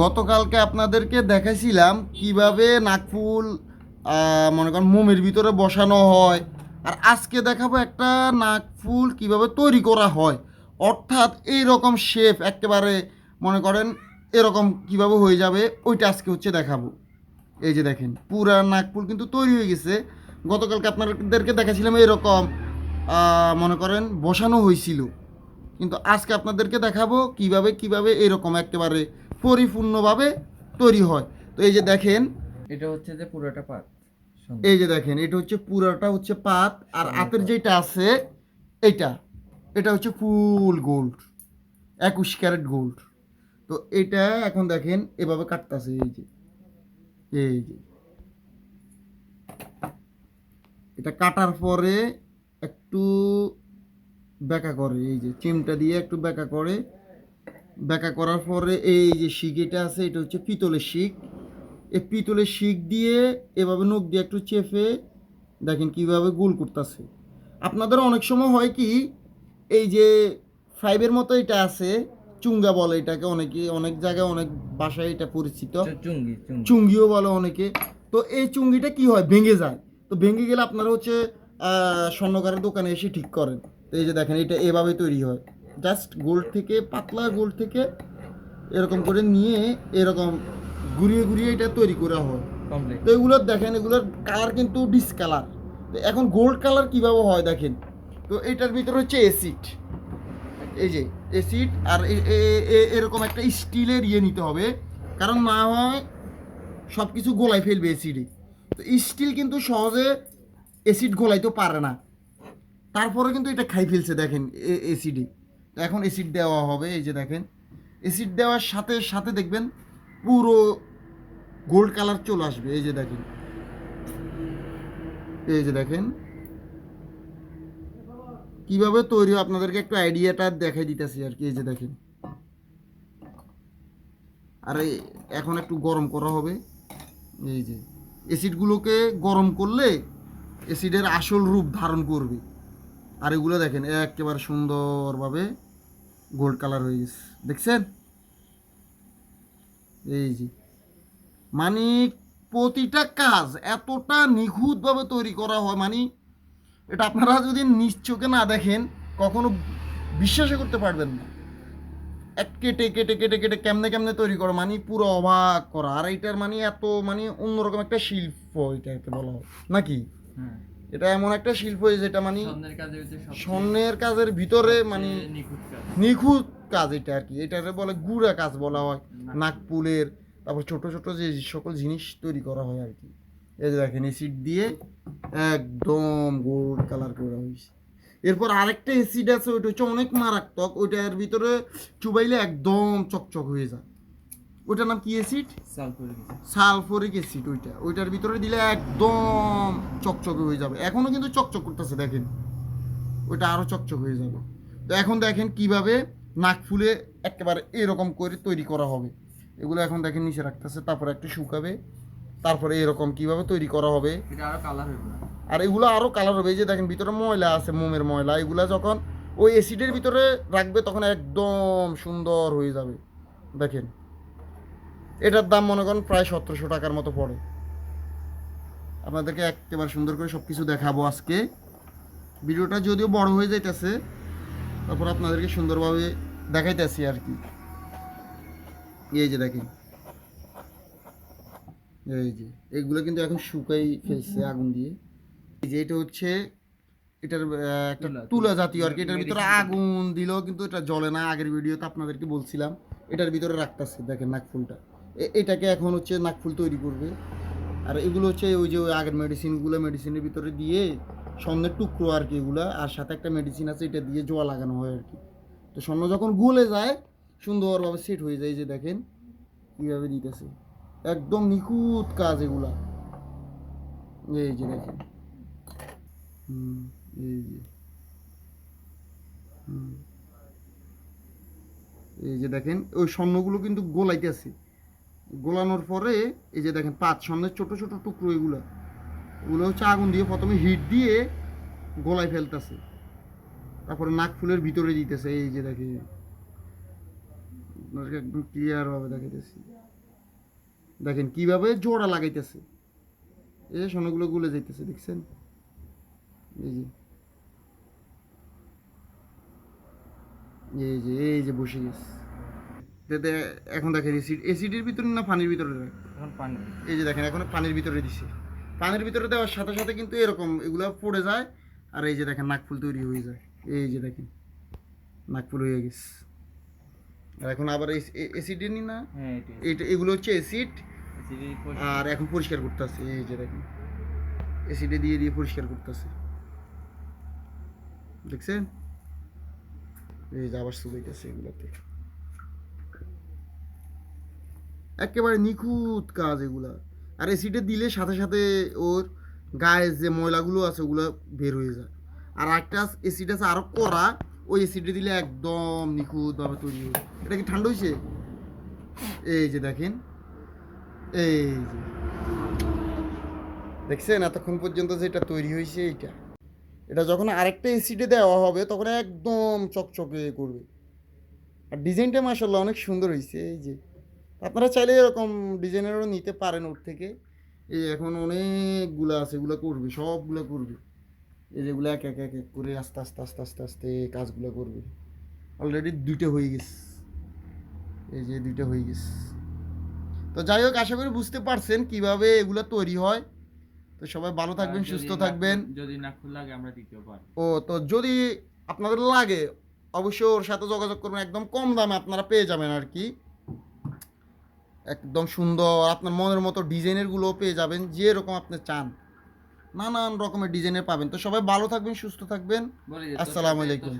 গতকালকে আপনাদেরকে দেখাইছিলাম কীভাবে নাকফুল মনে করেন মোমের ভিতরে বসানো হয়। আর আজকে দেখাবো একটা নাকফুল কীভাবে তৈরি করা হয়। অর্থাৎ এই রকম শেপ একেবারে মনে করেন এরকম কীভাবে হয়ে যাবে, ওইটা আজকে হচ্ছে দেখাবো। এই যে দেখেন, পুরা নাকফুল কিন্তু তৈরি হয়ে গেছে। গতকালকে আপনাদেরকে দেখাছিলাম এরকম মনে করেন বসানো হয়েছিল। কিন্তু আজকে আপনাদেরকে দেখাবো কীভাবে কীভাবে এরকম একেবারে পরিপূর্ণভাবে তৈরি হয়। তো এই যে দেখেন এটা হচ্ছে যে পুরোটা পাত। এই যে দেখেন এটা হচ্ছে পুরাটা হচ্ছে পাত আর হাতের যেটা আছে এটা এটা হচ্ছে ফুল গোল্ড একুশ ক্যারেট গোল্ড। তো এটা এখন দেখেন এভাবে কাটতেছে এই যে এই যে। এটা কাটার পরে একটু বেঁকা করে এই যে চিমটা দিয়ে একটু বেঁকা করে বেঁকা করার পরে এই যে শিক এটা আছে এটা হচ্ছে পিতলের শিক। এই পিতলের শিক দিয়ে এভাবে নখ দিয়ে একটু চেপে দেখেন কীভাবে গোল করতেছে। আপনাদের অনেক সময় হয় কি এই যে ফাইভের মতো এটা আছে চুঙ্গা বলে এটাকে অনেকে অনেক জায়গায় অনেক ভাষায় এটা পরিচিত। চুঙ্গি চুঙ্গি। চুঙ্গিও বলে অনেকে। তো এই চুঙ্গিটা কি হয়? ভেঙে যায়। তো ভেঙে গেলে আপনারা হচ্ছে আহ, স্বর্ণকারের দোকানে এসে ঠিক করেন। তো এই যে দেখেন এটা এভাবে তৈরি হয়। জাস্ট গোল্ড থেকে পাতলা গোল্ড থেকে এরকম করে নিয়ে এরকম ঘুরিয়ে ঘুরিয়ে এটা তৈরি করা হয়। তো এগুলোর দেখেন এগুলোর কালার কিন্তু ডিসকালার তো এখন গোল্ড কালার কীভাবে হয় দেখেন? তো এটার ভিতরে হচ্ছে এসিড এই যে এসিড আর এরকম একটা স্টিলের ইয়ে নিতে হবে কারণ না হয় সব কিছু গোলাই ফেলবে এসিডে তো স্টিল কিন্তু সহজে এসিড গোলাইতে পারে না। তারপরে কিন্তু এটা খাই ফেলছে দেখেন এসিডে এখন এসিড দেওয়া হবে, এই যে দেখেন। এসিড দেওয়ার সাথে সাথে দেখবেন পুরো গোল্ড কালার চলে আসবে, এই যে দেখেন। এই যে দেখেন। কীভাবে তৈরি হয় আপনাদেরকে একটু আইডিয়াটা দেখাই দিতেছি আর কি, এই যে দেখেন। আর, এখন একটু গরম করা হবে। এই যে অ্যাসিডগুলোকে গরম করলে অ্যাসিডের আসল রূপ ধারণ করবে। আর এগুলো দেখেন, একেবারে সুন্দরভাবে গোল্ড কালার হয়ে গেছে। দেখছেন? এই যে। মানে প্রতিটা কাজ এতটা নিখুঁতভাবে তৈরি করা হয় মানে এটা আপনারা যদি নিজ চোখে না দেখেন, কখনো বিশ্বাসই করতে পারবেন না। এক কেটে কেটে কেটে কেটে কেমনে কেমনে তৈরি করা মানে পুরো অবাক করা। আর এইটার মানে এত মানে অন্যরকম একটা শিল্প এটাকে বলা হয়। নাকি? হ্যাঁ এটা এমন একটা শিল্প যেটা মানে স্বর্ণের কাজের ভিতরে মানে নিখুঁত কাজ। নিখুঁত কাজ এটা আর কি। এটারে বলে গুড়া কাজ বলা হয়। নাকপুলের তারপর ছোট ছোট যে সকল জিনিস তৈরি করা হয় আর কি। এই যে দেখেন এসিড দিয়ে একদম গোল্ড কালার করা হয়েছে। এরপর আরেকটা এসিড আছে ওইটা হচ্ছে অনেক মারাত্মক। ওইটার ভিতরে চুবাইলে একদম চকচক হয়ে যায়। ওইটার নাম কি acid sulphuric acid. Sulphuric acid ওইটা। ওইটার ভিতরে দিলে একদম চকচকে হয়ে যাবে। এখনও কিন্তু চকচক করতেছে দেখেন। ওইটা আরও চকচক হয়ে যাবে। তো এখন দেখেন কীভাবে নাক ফুলে একেবারে এরকম করে তৈরি করা হবে। এগুলো এখন দেখেন নিচে রাখতেছে তারপরে একটু শুকাবে। তারপরে এরকম কীভাবে তৈরি করা হবে। আরও এগুলো আরও কালার হবে। এই যে দেখেন ভিতরে ময়লা আছে মোমের ময়লা। এগুলো যখন ওই অ্যাসিডের ভিতরে রাখবে তখন একদম সুন্দর হয়ে যাবে। দেখেন। এটার দাম মনে করেন প্রায় সতেরোশো টাকার মতো পড়ে। আপনাদেরকে একেবারে সুন্দর করে সব কিছু দেখাবো আজকে। ভিডিওটা যদিও বড় হয়ে যাইতেছে তারপর আপনাদেরকে সুন্দরভাবে দেখাইতেছি আর কি। এই যে দেখেন। এই যে এগুলো কিন্তু এখন শুকাই ফেলছে আগুন দিয়ে। এই যে এটা হচ্ছে এটার একটা তুলা। জাতীয় আর কি। এটার ভিতরে আগুন দিলেও কিন্তু এটা জ্বলে না। আগের ভিডিওতে আপনাদেরকে বলছিলাম এটার ভিতরে রাখতেছে দেখেন নাকফুলটা এটাকে এখন হচ্ছে নাকফুল তৈরি করবে। আর এগুলো হচ্ছে ওই যে ওই আগের মেডিসিনগুলো মেডিসিনের ভিতরে দিয়ে স্বর্ণের টুকরো আর কি এগুলো আর সাথে একটা মেডিসিন আছে এটা দিয়ে জোয়া লাগানো হয় আর কি। তো স্বর্ণ যখন গলে যায় সুন্দরভাবে সেট হয়ে যায় যে দেখেন কীভাবে দিতেছে। একদম নিখুঁত কাজ এগুলা। এই যে দেখেন। হুম, এই যে। হুম। এই যে দেখেন ওই স্বর্ণগুলো কিন্তু গোলাইতেছে। গোলানোর পরে এই যে দেখেন পাঁচ স্বর্ণের ছোট ছোট টুকরো এগুলো এগুলো হচ্ছে আগুন দিয়ে প্রথমে হিট দিয়ে গোলায় ফেলতেছে। তারপরে নাক ফুলের ভিতরে দিতেছে, এই যে দেখে একদম ক্লিয়ারভাবে দেখাইতেছি। দেখেন কীভাবে জোড়া লাগাইতেছে। এই যে সোনাগুলো গুলে যাইতেছে, দেখছেন? এই যে। এই যে এই যে বসে গেছে। দে- দে- এখন দেখেন এসিড এসিডের ভিতরে না পানির ভিতরে? এখন পানি। এই যে দেখেন এখন পানির ভিতরে দিছে। পানির ভিতরে দেওয়ার সাথে সাথে কিন্তু এরকম এগুলো পড়ে যায় আর এই যে দেখেন নাকফুল তৈরি হয়ে যায়। এই যে দেখেন নাকফুল হয়ে গেছে। আর এখন আবার অ্যাসিডে নি না? হ্যাঁ এটি এগুলো হচ্ছে এসিড আর এখন পরিষ্কার করতেছে এই যে দেখেন। অ্যাসিডে দিয়ে দিয়ে পরিষ্কার করতেছে। দেখছেন? এই যে আবার শুকাইতেছে এগুলোতে। একেবারে নিখুঁত কাজ এগুলা। আর অ্যাসিডে দিলে সাথে সাথে ওর গায়ে যে ময়লাগুলো আছে ওগুলো বের হয়ে যায়। আর একটা অ্যাসিড আছে আরও করা ওই অ্যাসিডে দিলে একদম নিখুঁতভাবে তৈরি হয় এটা কি ঠান্ডা হয়েছে এই যে দেখেন। এই যে। দেখছেন? এতক্ষণ পর্যন্ত যেটা তৈরি হয়েছে এইটা। এটা যখন আরেকটা এসিডে দেওয়া হবে, তখন একদম চকচকে করবে। আর ডিজাইনটা মাসাল্লাহ অনেক সুন্দর হয়েছে এই যে। আপনারা চাইলে এরকম ডিজাইনেরও নিতে পারেন ওর থেকে। এই এখন অনেকগুলো আছে এগুলো করবে সবগুলো করবে। এই যেগুলো এক এক এক এক করে আস্তে আস্তে আস্তে আস্তে আস্তে কাজগুলো করবে। অলরেডি দুইটা হয়ে গেছে। এই যে দুইটা হয়ে গেছে। তো যাই হোক আশা করি বুঝতে পারছেন কীভাবে এগুলো তৈরি হয়। তো সবাই ভালো থাকবেন সুস্থ থাকবেন। যদি নাকফুল লাগে আমরা দিতেও পারি ও তো যদি আপনাদের লাগে অবশ্যই ওর সাথে যোগাযোগ করবেন একদম কম দামে আপনারা পেয়ে যাবেন আর কি। একদম সুন্দর আপনার মনের মতো ডিজাইনেরগুলো পেয়ে যাবেন যেরকম আপনি চান। নানান রকমের ডিজাইনের পাবেন। তো সবাই ভালো থাকবেন সুস্থ থাকবেন। আসসালামু আলাইকুম।